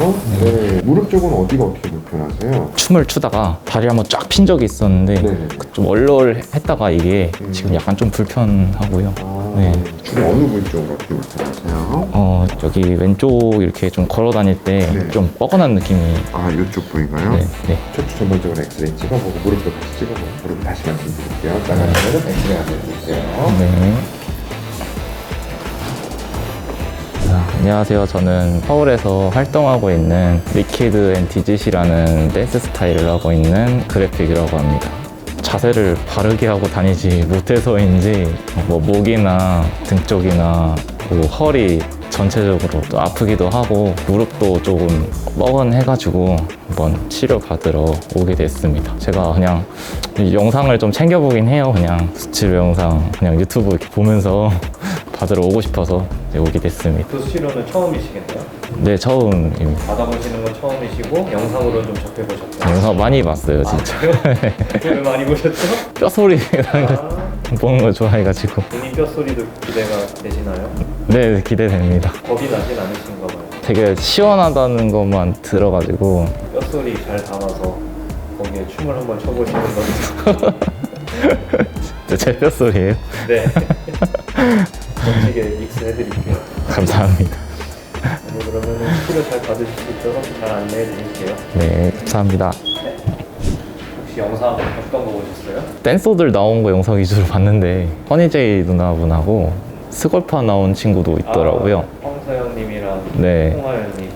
드시고요. 네. 무릎 쪽은 어디가 어떻게 불편하세요? 춤을 추다가 다리 한번 쫙 핀 적이 있었는데 네. 좀 얼얼했다가 이게 음. 지금 약간 좀 불편하고요. 아, 네. 주로 어느 부위 쪽으로 어떻게 불편하세요? 어 여기 왼쪽 이렇게 좀 걸어 다닐 때 네. 좀 뻐근한 느낌이 아, 이쪽 부위가요? 네, 네. 척추 전반적으로 엑스레이 찍어보고 무릎도 같이 찍어보고 무릎 다시 말씀드릴게요. 나가시면 엑스레이 안내드릴게요. 네. 자, 안녕하세요. 저는 서울에서 활동하고 있는 리퀴드 앤 디짓이라는 댄스 스타일을 하고 있는 그래픽이라고 합니다. 자세를 바르게 하고 다니지 못해서인지 뭐 목이나 등 쪽이나 그리고 허리 전체적으로 또 아프기도 하고 무릎도 조금 뻐근해가지고 한번 치료 받으러 오게 됐습니다. 제가 그냥 이 영상을 좀 챙겨보긴 해요. 그냥 수치료 영상 그냥 유튜브 이렇게 보면서 받으러 오고 싶어서 이제 오게 됐습니다. 도수치료는 처음이시겠네요? 네, 처음입니다. 받아보시는 건 처음이시고 영상으로 좀 접해보셨죠? 영상 많이 봤어요, 진짜. 왜 많이 보셨죠? 뼈 소리 나는 거 아, 보는 거 좋아해가지고. 본인 뼈소리도 기대가 되시나요? 네, 기대됩니다. 겁이 나진 않으신가 봐요. 되게 시원하다는 것만 들어가지고 뼈소리 잘 담아서 거기에 춤을 한번 춰보시는 건 제뼈 소리예요. 네. 멋지게 믹스해드릴게요. 감사합니다. 오늘 그러면 치료 잘 받으실 수 있도록 잘 안내해드릴게요. 네, 감사합니다. 혹시 영상 어떤 거 보셨어요? 댄서들 나온 거 영상 위주로 봤는데 허니제이 누나분하고 스골파 나온 친구도 있더라고요. 아, 황서영님이랑 네. 홍하연님.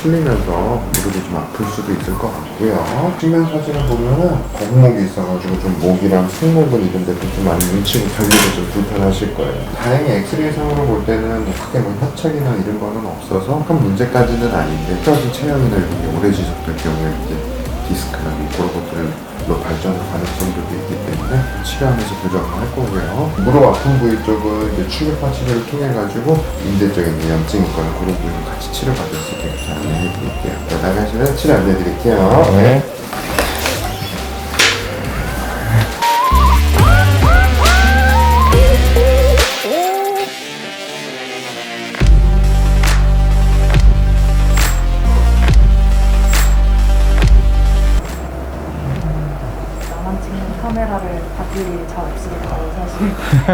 실리면서 무릎이 좀 아플 수도 있을 것 같고요. 측면 사진을 보면은 거북목이 있어가지고 좀 목이랑 승모근 이런 데도 좀 많이 뭉치고 달리고 좀 불편하실 거예요. 다행히 엑스레이 상으로 볼 때는 뭐 크게 뭐 협착이나 이런 거는 없어서 큰 문제까지는 아닌데 떨어진 체형이나 이런 게 오래 지속될 경우에 이제 디스크나 뭐 그런 것들 로 발전할 가능성도 있기 때문에 치료하면서 교정을 할 거고요. 무릎 아픈 부위 쪽은 이제 추격파 치료를 통해 가지고 인대적인 염증 있거나 그런 부위를 같이 치료받을 수 있게 잘 안내해 드릴게요. 네, 나가시면 치료 안내 드릴게요. 네.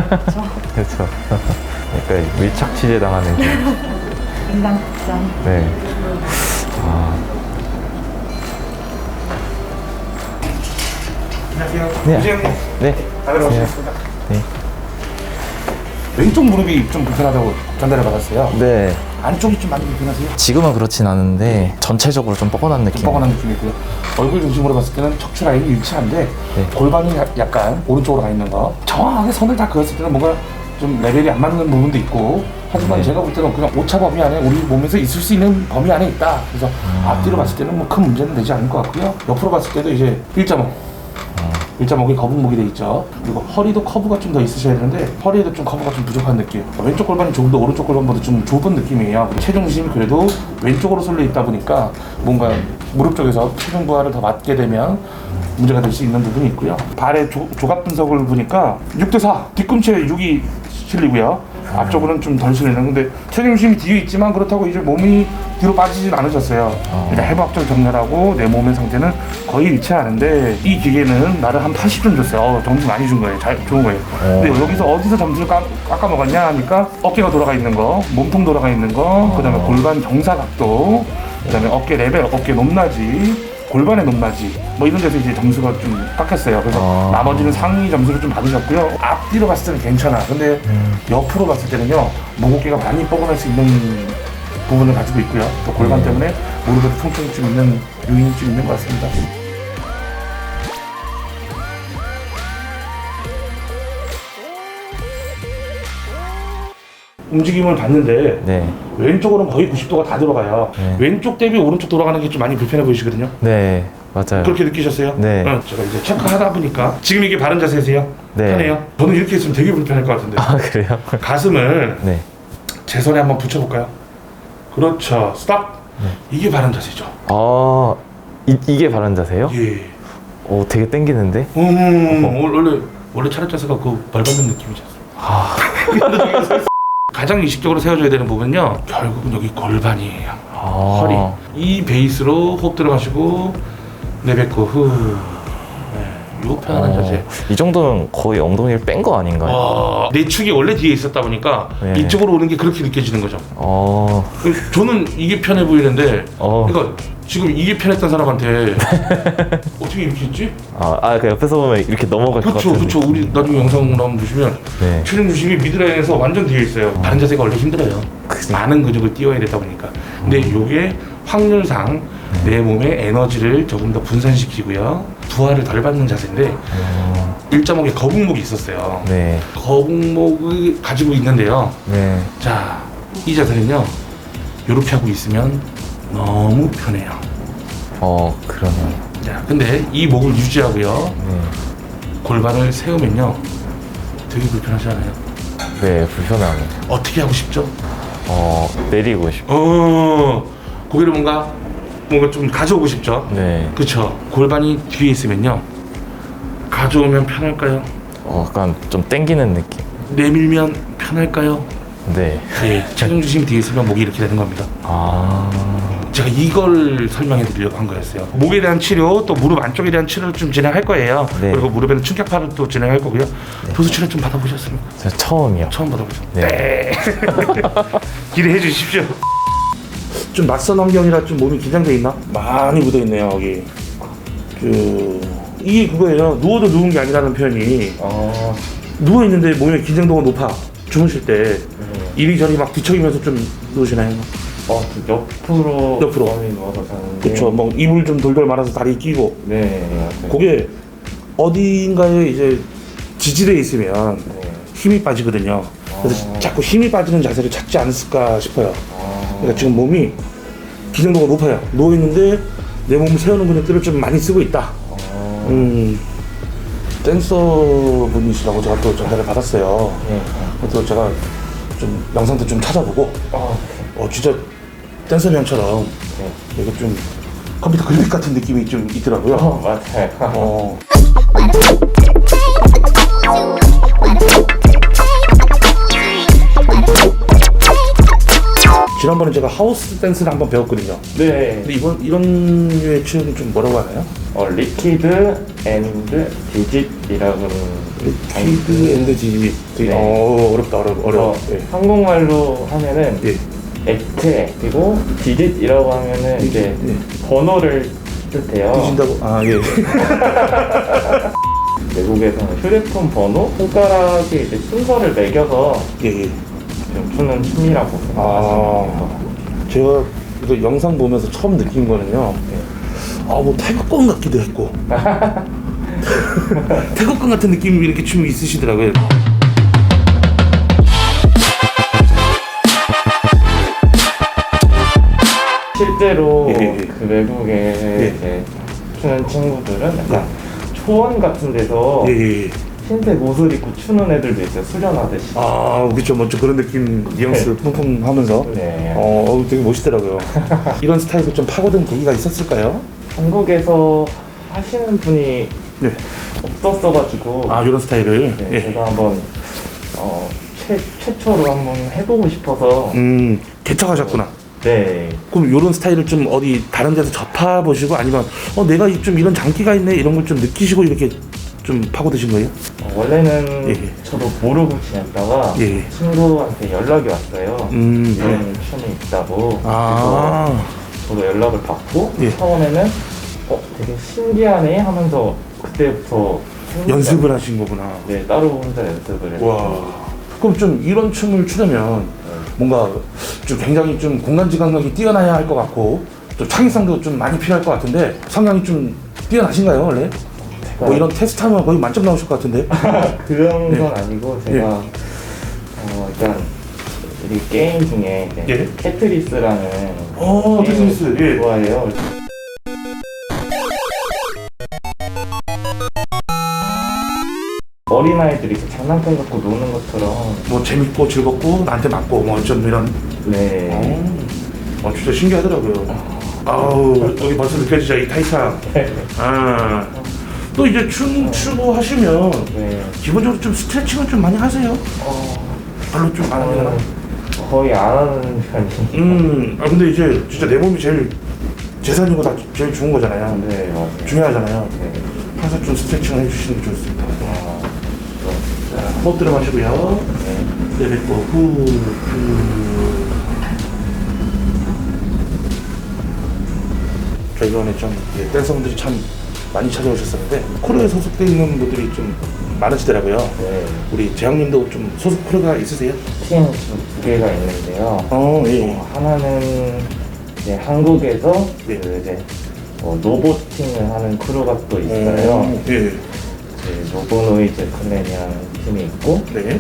그렇죠. 그러니까 밀착 취재 당하는 게. 인간 극장. 네. 아. 안녕하세요. 네. 네. 다들 오셨습니다. 네. 왼쪽 무릎이 좀 불편하다고 전달을 받았어요. 네. 안쪽이 좀 많이 불편하세요? 지금은 그렇진 않은데 전체적으로 좀 뻐근한 느낌. 뻐근한 느낌이고요. 얼굴 중심으로 봤을 때는 척추 라인이 일치한데 네. 골반이 야- 약간 오른쪽으로 가 있는 거. 정확하게 선을 다 그었을 때는 뭔가 좀 레벨이 안 맞는 부분도 있고 하지만 네. 제가 볼 때는 그냥 오차 범위 안에 우리 몸에서 있을 수 있는 범위 안에 있다. 그래서 아. 앞뒤로 봤을 때는 뭐 큰 문제는 되지 않을 것 같고요. 옆으로 봤을 때도 이제 1.5 일자목이 거북목이 돼 있죠. 그리고 허리도 커브가 좀 더 있으셔야 되는데 허리에도 좀 커브가 좀 부족한 느낌. 왼쪽 골반이 조금 더 오른쪽 골반보다 좀 좁은 느낌이에요. 체중심이 그래도 왼쪽으로 쏠려 있다 보니까 뭔가 무릎 쪽에서 체중 부하를 더 맞게 되면 문제가 될 수 있는 부분이 있고요. 발의 조, 조각 분석을 보니까 6대4 뒤꿈치에 6이 실리고요. 앞쪽으로는 좀 덜 실리는 근데 체중심이 뒤에 있지만 그렇다고 이제 몸이 뒤로 빠지진 않으셨어요. 일단 해부학적 정렬하고 내 몸의 상태는 거의 일치하는데 이 기계는 나를 한 80점 줬어요. 어, 점수 많이 준 거예요. 잘 좋은 거예요. 근데 여기서 어디서 점수를 깎, 깎아 먹었냐 하니까 어깨가 돌아가 있는 거, 몸통 돌아가 있는 거, 그다음에 골반 경사 각도, 그다음에 어깨 레벨, 어깨 높낮이, 골반의 높낮이 뭐 이런 데서 이제 점수가 좀 깎였어요. 그래서 아. 나머지는 상위 점수를 좀 받으셨고요. 앞뒤로 봤을 때는 괜찮아. 근데 옆으로 봤을 때는요 목어깨가 많이 뻐근할 수 있는 부분을 가지고 있고요. 또 골반 때문에 무릎에도 통증이 좀 있는 요인이 좀 있는 것 같습니다. 움직임을 봤는데 네. 왼쪽으로는 거의 90도가 다 들어가요. 네. 왼쪽 대비 오른쪽 돌아가는 게 좀 많이 불편해 보이시거든요. 네. 맞아요. 그렇게 느끼셨어요? 네. 응, 제가 이제 체크하다 보니까 지금 이게 바른 자세세요? 네. 편해요? 저는 이렇게 있으면 되게 불편할 것 같은데 아, 그래요? 가슴을 네. 제 손에 한번 붙여볼까요? 그렇죠. 스탑. 이게 바른 자세죠. 아, 이, 이게 바른 자세요? 예. 오, 되게 땡기는데? 음, 원래 원래 차렷 자세가 그 발받는 느낌이죠. 아, 가장 의식적으로 세워줘야 되는 부분은요. 결국은 여기 골반이에요. 아. 허리. 이 베이스로 호흡 들어가시고 내뱉고 후. 네. 요 편안한 어, 자세. 이 정도면 거의 엉덩이를 뺀 거 아닌가요? 어, 내 축이 원래 뒤에 있었다 보니까 네. 이쪽으로 오는 게 그렇게 느껴지는 거죠. 어, 그 저는 이게 편해 보이는데, 어. 그러니까 지금 이게 편했던 사람한테 어떻게 이렇게 했지? 아, 아, 그 옆에서 보면 이렇게 넘어갈 것 그렇죠, 같은데. 그렇죠. 우리 나중에 영상 한번 보시면 네. 체중 중심이 미드라인에서 완전 뒤에 있어요. 바른 자세가 원래 힘들어요. 많은 근육을 띄워야 되다 보니까. 근데 이게 확률상 내 몸의 에너지를 조금 더 분산시키고요. 부하를 덜 받는 자세인데 어, 1.5개 거북목이 있었어요. 네. 거북목을 가지고 있는데요. 네. 자, 이 자세는요. 이렇게 하고 있으면 너무 편해요. 어, 그러면. 자, 근데 이 목을 유지하고요. 네. 골반을 세우면요. 되게 불편하지 않아요? 네, 불편하네. 어떻게 하고 싶죠? 어, 내리고 싶어. 어, 고개를 뭔가 뭔가 좀 가져오고 싶죠. 네. 그렇죠. 골반이 뒤에 있으면요. 가져오면 편할까요? 어, 약간 좀 땡기는 느낌. 내밀면 편할까요? 네. 예, 체중 중심 뒤에 있으면 목이 이렇게 되는 겁니다. 아, 제가 이걸 설명해 드리려고 한 거였어요. 목에 대한 치료, 또 무릎 안쪽에 대한 치료를 좀 진행할 거예요. 네. 그리고 무릎에는 충격파를 또 진행할 거고요. 도수 치료 좀 받아보셨습니까? 저 처음이요. 처음 받아보죠. 네. 기대해 주십시오. 좀 낯선 환경이라 좀 몸이 긴장돼 있나? 많이 묻어 있네요 여기. 그 이게 그거예요. 누워도 누운 게 아니라는 표현이 아, 누워 있는데 몸의 긴장도가 높아. 주무실 때 이리저리 막 뒤척이면서 좀 누우시나요? 어, 그 옆으로 옆으로. 많이 누워서 자는데. 그렇죠. 뭐 이불 좀 돌돌 말아서 다리 끼고 네, 맞아요. 그게 어디인가에 이제 지지대에 있으면 네. 힘이 빠지거든요. 그래서 아. 자꾸 힘이 빠지는 자세를 찾지 않았을까 싶어요. 아, 그러니까 지금 몸이 기정도가 높아요. 누워 있는데 내 몸을 세우는 근육들을 좀 많이 쓰고 있다. 아, 음, 댄서 분이시라고 제가 또 전달을 받았어요. 네. 또 제가 좀 영상도 좀 찾아보고, 아, 어 진짜 댄서 형처럼 네. 이게 좀 컴퓨터 그래픽 같은 느낌이 좀 있더라고요. 어, 맞아요. 어, 지난번에 제가 하우스 댄스를 한번 배웠거든요. 네. 근데 이번 이런 류의 춤은 좀 뭐라고 하나요? 어, 리퀴드 앤드 디짓이라고 키드 앤드 지. 네. 어 어렵다 어려 어려워. 어, 예. 한국말로 하면은 예. 액체 그리고 디짓이라고 하면은 이제 예. 번호를 뜻해요. 드신다고? 아 예. 외국에서는 휴대폰 번호, 손가락에 이제 순서를 매겨서 예. 예. 좀 추는 춤이라고 아 제가 이거 영상 보면서 처음 느낀 거는요. 아 뭐 태극권 같기도 했고. 태극권 같은 느낌이 이렇게 춤이 있으시더라고요. 실제로 예, 예. 그 외국에 예. 이제 추는 친구들은 약간 초원 같은 데서 예. 예. 예. 흰색 옷을 입고 추는 애들도 있어요. 수련하듯이. 아 그렇죠. 먼저 그런 느낌 뉘앙스 뿜뿜 하면서. 네. 어, 어, 되게 멋있더라고요. 이런 스타일을 좀 파고든 계기가 있었을까요? 한국에서 하시는 분이 네. 없었어가지고 아, 이런 스타일을. 네, 예. 제가 한번 어, 최, 최초로 한번 해보고 싶어서 음, 개척하셨구나. 네 그럼 이런 스타일을 좀 어디 다른 데서 접해보시고 아니면 어 내가 좀 이런 장기가 있네 이런 걸 좀 느끼시고 이렇게 좀 파고드신 거예요? 어, 원래는 예, 예. 저도 모르고 지냈다가 예, 예. 친구한테 연락이 왔어요. 음, 이런 춤이 있다고. 아, 그래서 저도 연락을 받고 예. 처음에는 어 되게 신기하네 하면서 그때부터 혼자- 연습을 하신 거구나. 네 따로 혼자 연습을 했어요. 와. 그럼 좀 이런 춤을 추려면 뭔가 좀 굉장히 좀 공간지 감각이 뛰어나야 할 것 같고 또 창의성도 좀 많이 필요할 것 같은데 성향이 좀 뛰어나신가요 원래? 뭐 이런 테스트 하면 거의 만점 나오실 것 같은데? 그런 예. 건 아니고 제가 예. 어, 일단 이 게임 중에 이제 예. 테트리스라는 어, 게임을 테트리스, 예. 좋아해요. 어린아이들이 그 장난감 갖고 노는 것처럼 뭐 재밌고 즐겁고 나한테 맞고 뭐좀 이런. 네. 어, 어, 진짜 신기하더라고요. 아우 여기 벌써 느껴지죠 이 타이탄. 아. 또 이제 춤 추고 하시면 네. 기본적으로 좀 스트레칭을 좀 많이 하세요. 별로 좀 안 하려나? 어, 거의 안 하는 편이. 음, 아 근데 이제 진짜 내 몸이 제일 재산이고 다 제일 좋은 거잖아요. 네, 맞아요. 중요하잖아요. 네. 항상 좀 스트레칭을 해주시는 게 좋습니다. 아, 자, 호흡 들어 마시고요. 네. 내뱉고 후, 후. 저 이번에 좀 예, 댄서분들이 참 많이 찾아오셨었는데 코르에 소속돼 있는 분들이 좀 많으시더라고요. 네. 우리 재영님도 좀 소속 코르가 있으세요? 팀 지금 두 개가 있는데요. 어, 예. 어, 하나는 이제 한국에서 네. 그 이제 어, 로보팅을 하는 크루가 또 있어요. 어, 예. 이제 로보노이즈 클랜이라는 팀이 있고 네.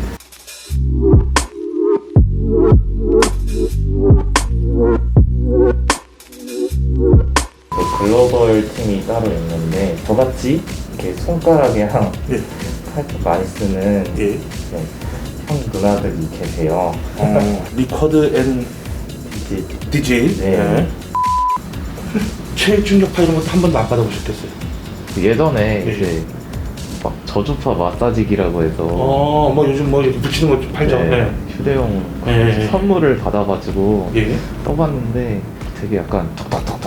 저같이 이렇게 손가락이랑 예. 팔뚝 많이 쓰는 예. 이제 형 누나들이 계세요. 어, 리커드 앤 이제 DJ. 네. 예. 최충격파 이런 것도 한 번도 안 받아보셨겠어요? 예전에 예. 이제 막 저주파 마사지기라고 해서 어, 뭐 요즘 뭐 이렇게 붙이는 거 좀 팔죠. 네, 네. 휴대용 예. 선물을 받아가지고 예. 떠봤는데 되게 약간 톡톡톡톡톡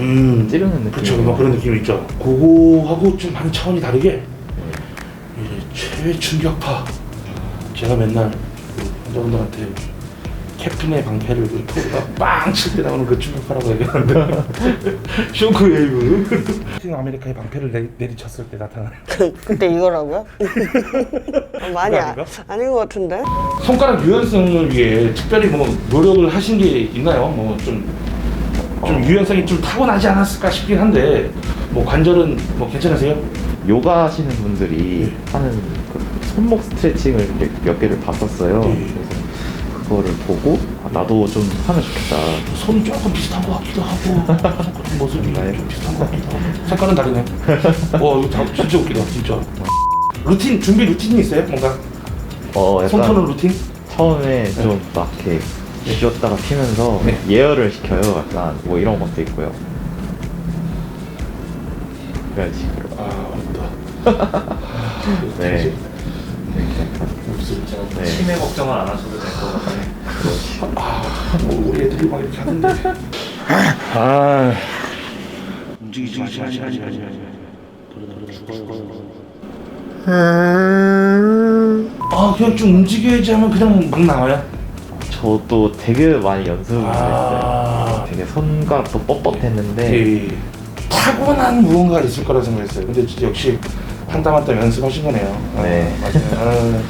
음. 찌르는 느낌. 그렇죠. 뭐 그런 느낌이 있죠. 그거하고 좀 많이 차원이 다르게 이제 최 충격파. 제가 맨날 그 환자분들한테 캡틴의 방패를 그 토르가 빵칠 때 나오는 그 충격파라고 얘기하는데 쇼크웨이브. 캡틴 아메리카의 방패를 내, 내리쳤을 때 나타나는 그때 이거라고요? 어, 많이 아, 아닌가? 아닌 것 같은데? 손가락 유연성을 위해 특별히 뭐 노력을 하신 게 있나요? 뭐 좀 좀 유연성이 좀 타고나지 않았을까 싶긴 한데 뭐 관절은 뭐 괜찮으세요? 요가 하시는 분들이 하는 그 손목 스트레칭을 이렇게 몇 개를 봤었어요. 예. 그래서 그거를 보고 아, 나도 좀 하면 좋겠다. 손 조금 비슷한 것 같기도 하고 모습이 네. 좀 비슷한 것 같기도 하고 색깔은 다르네 와 이거 다 진짜 웃기다 진짜 루틴 준비 루틴이 있어요? 뭔가 어, 약간 손토는 루틴? 처음에 좀 막 이렇게 쉬었다가 피면서 네. 예열을 시켜요. 약간 뭐 이런 것도 있고요. 그런 식으로. 아 어렵다 네. 없을 네. 치매 걱정을 안 하셔도 될 것 같아요. 뭐 우리 애들이 막 이렇게 하던데 아 움직이지 마지 마지 마지 마지 아 그냥 좀 움직여야지 하면 그냥 막 나와요 저도 되게 많이 연습을 아. 했어요. 되게 손가락도 뻣뻣했는데 예. 타고난 무언가가 있을 거라 생각했어요 근데 진짜 역시 한 땀 한 땀 연습하신 거네요 네. 맞아요 아,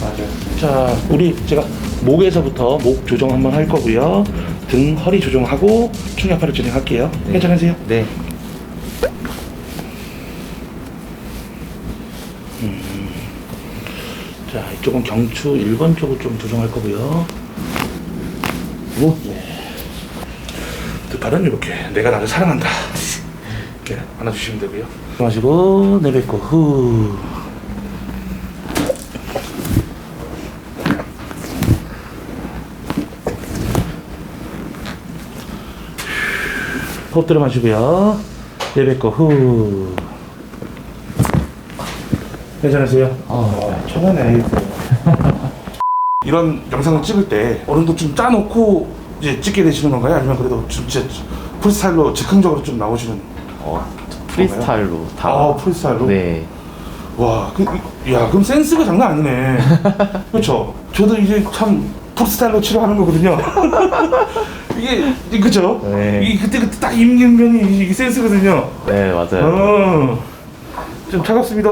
맞아요 자 우리 제가 목에서부터 목 조정 한번 할 거고요 등 허리 조정하고 충격파를 진행할게요 괜찮으세요? 네. 자, 이쪽은 경추 1번 쪽을 좀 조정할 거고요. 오. 네. 뜻발은 이렇게 내가 나를 사랑한다. 이렇게 안아주시면 되고요. 마시고 내뱉고 후. 호흡 들어 마시고요. 내뱉고 후. 괜찮으세요? 아, 초반에 이런 영상을 찍을 때 어른도 좀 짜놓고 이제 찍게 되시는 건가요? 아니면 그래도 진짜 프리스타일로 즉흥적으로 좀 나오시는? 어, 프리스타일로 다. 아, 프리스타일로? 네. 와, 그, 야, 그럼 센스가 장난 아니네. 그렇죠? 저도 이제 참 프리스타일로 치료하는 거거든요. 이게 이- 그죠? 네. 이 그때 그때 딱 이게 센스거든요. 네, 맞아요. 어, 좀 차갑습니다.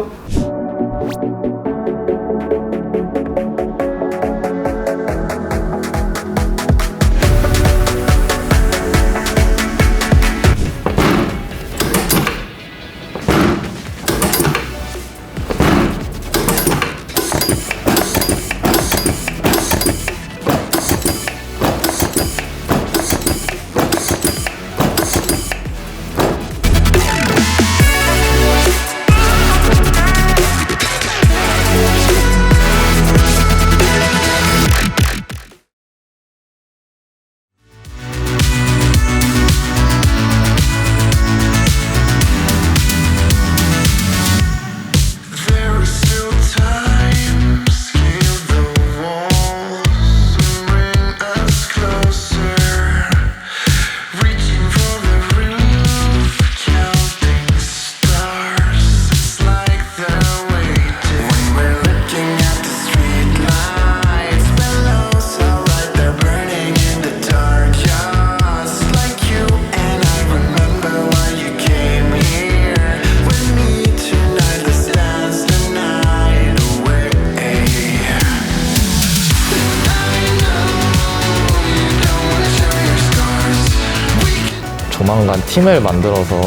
조만간 팀을 만들어서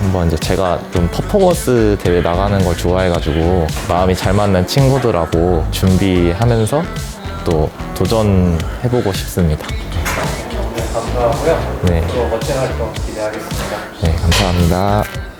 한번 이제 제가 좀 퍼포먼스 대회 나가는 걸 좋아해가지고 마음이 잘 맞는 친구들하고 준비하면서 또 도전해보고 싶습니다. 네, 감사하고요. 네, 또 멋진 활동 기대하겠습니다. 네 감사합니다.